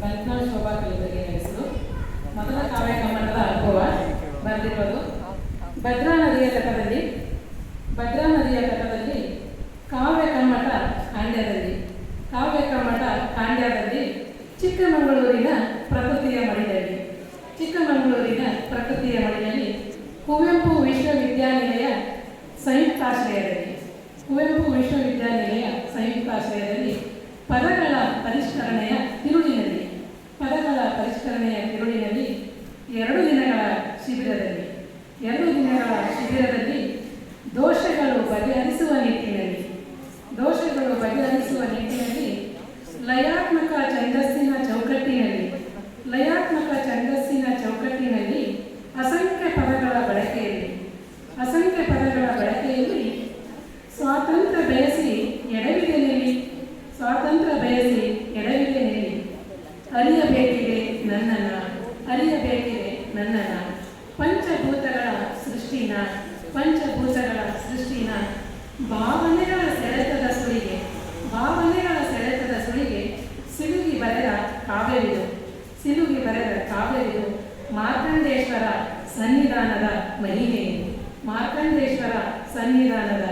ಬಂಟ್ನಾಳ್ ಶೋಭಾ ಕಲಬುರ್ಗಿ ಹೆಸರು. ಮೊದಲ ಕಾವ್ಯ ಕಮ್ಮಟದ ಅನುಭವ ಬರೆದಿರೋದು ಭದ್ರಾ ನದಿಯ ತಟದಲ್ಲಿ, ಭದ್ರಾ ನದಿಯ ತಟದಲ್ಲಿ ಕಾವ್ಯ ಕಮ್ಮಟ ಖಾಂಡ್ಯದಲ್ಲಿ ಕಾವ್ಯ ಕಮ್ಮಟ ಖಾಂಡ್ಯದಲ್ಲಿ ಚಿಕ್ಕಮಗಳೂರಿನ ಪ್ರಕೃತಿಯ ಮಡಿಯಲ್ಲಿ ಚಿಕ್ಕಮಗಳೂರಿನ ಪ್ರಕೃತಿಯ ಮಡಿಯಲ್ಲಿ ಕುವೆಂಪು ವಿಶ್ವವಿದ್ಯಾನಿಲಯ ಸಂಯುಕ್ತಾಶ್ರಯದಲ್ಲಿ. ಕುವೆಂಪು ವಿಶ್ವವಿದ್ಯಾನಿಲಯ ಸಂಯುಕ್ತಾಶ್ರಯದಲ್ಲಿ ಪದಗಳ ಪದಗಳ ಪರಿಷ್ಕರಣೆಯ ತಿರುಳಿನಲ್ಲಿ ಎರಡು ದಿನಗಳ ಶಿಬಿರದಲ್ಲಿ, ಎರಡು ದಿನಗಳ ಶಿಬಿರದಲ್ಲಿ ದೋಷಗಳು ಬಗೆಹರಿಸುವ ನಿಟ್ಟಿನಲ್ಲಿ, ದೋಷಗಳು ಬಗೆಹರಿಸುವ ನಿಟ್ಟಿನಲ್ಲಿ ಲಯಾತ್ಮಕ ಛಂದಸ್ಸಿನ ಚೌಕಟ್ಟಿನಲ್ಲಿ, ಲಯಾತ್ಮಕ ಛಂದಸ್ಸಿನ ಚೌಕಟ್ಟಿನಲ್ಲಿ ಅಸಂಖ್ಯ ಪದಗಳ ಬಳಕೆಯಲ್ಲಿ, ಅಸಂಖ್ಯ ಪದಗಳ ಬಳಕೆಯಲ್ಲಿ ಸ್ವಾತಂತ್ರ್ಯ ಬಯಸಿ ಎಡವಿದೆ ನಿಲ್ಲಿ, ಸ್ವಾತಂತ್ರ್ಯ ಬಯಸಿ ಎಡವಿದೆ ನಿಲ್ಲಿ ಅರಿಯಬೇಕಿದೆ ನನ್ನನ್ನ ಅರಿಯಬೇಕಿದೆ ನನ್ನನ್ನ. ಪಂಚಭೂತಗಳ ಸೃಷ್ಟಿನ ಪಂಚಭೂತಗಳ ಸೃಷ್ಟಿನ, ಭಾವನೆಗಳ ಸೆಳೆತದ ಸುಳಿಗೆ, ಭಾವನೆಗಳ ಸೆಳೆತದ ಸುಳಿಗೆ ಸಿಲುಗಿ ಬರೆದ ಕಾವ್ಯವಿದು. ಸಿಲುಗಿ ಬರೆದ ಕಾವ್ಯವಿದು ಮಾರ್ಕಂಡೇಶ್ವರ ಸನ್ನಿಧಾನದ ಮಹಿಮೆಯು ಮಾರ್ಕಂಡೇಶ್ವರ ಸನ್ನಿಧಾನದ